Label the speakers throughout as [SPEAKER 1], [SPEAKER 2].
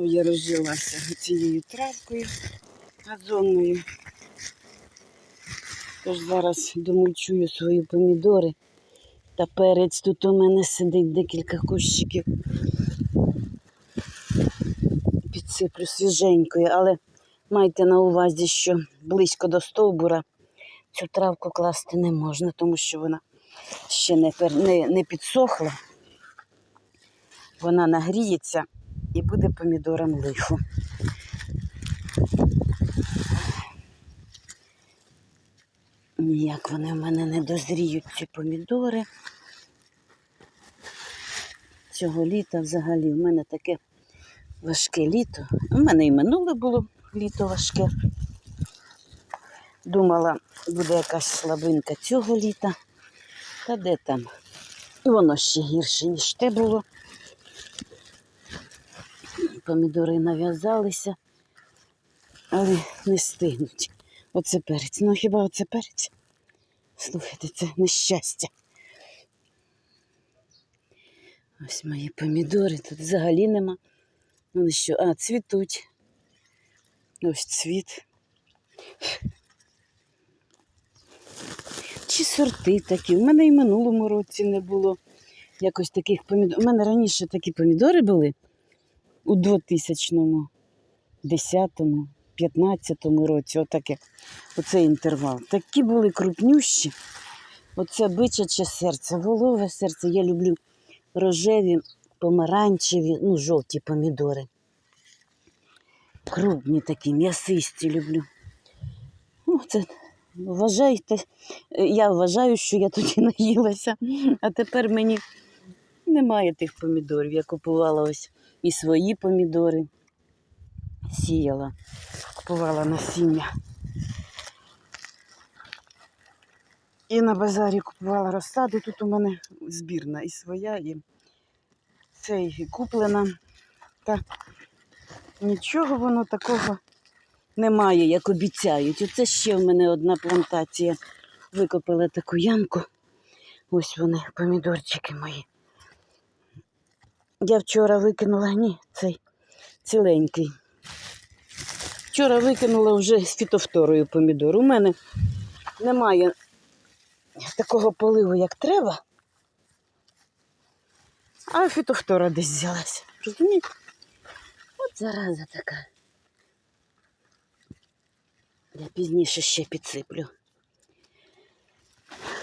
[SPEAKER 1] Я розжилася цією травкою газонною. Тож зараз домульчую свої помідори. Та перець тут у мене сидить декілька кущиків. Підсиплю свіженькою, але майте на увазі, що близько до стовбура цю травку класти не можна, тому що вона ще не, не, не підсохла. Вона нагріється буде помідорам лихо. Ніяк вони в мене не дозріють, ці помідори. Цього літа взагалі в мене таке важке літо. У мене і минуле було літо важке. Думала, буде якась слабинка цього літа. Та де там? Воно ще гірше, ніж те було. Помідори нав'язалися, але не стигнуть. Оце перець. Ну хіба оце перець? Слухайте, це нещастя. Ось мої помідори, тут взагалі нема. Вони що? А, цвітуть. Ось цвіт. Чи сорти такі? У мене і минулому році не було якось таких помідорів. У мене раніше такі помідори були у 2000-му, 10-му, 15-му році, отаке, оцей інтервал. Такі були крупнющі. Оце бичаче серце, волове серце. Я люблю рожеві, помаранчеві, ну, жовті помідори. Крупні такі, м'ясисті люблю. Ну, це вважайте, я вважаю, що я тоді наїлася, а тепер мені немає тих помідорів. Я купувала ось і свої помідори, сіяла, купувала насіння. І на базарі купувала розсаду. Тут у мене збірна і своя, і це і куплена. Та нічого воно такого немає, як обіцяють. Оце ще в мене одна плантація. Викопала таку ямку. Ось вони, помідорчики мої. Я вчора викинула, ні, цей ціленький. Вчора викинула вже з фітофторою помідор. У мене немає такого поливу, як треба. А фітофтора десь взялася. Розумієте? От зараза така. Я пізніше ще підсиплю.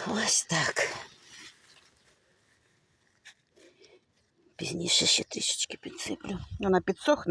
[SPEAKER 1] Ось так. Пізніше ще трішечки підсиплю. Вона підсохне.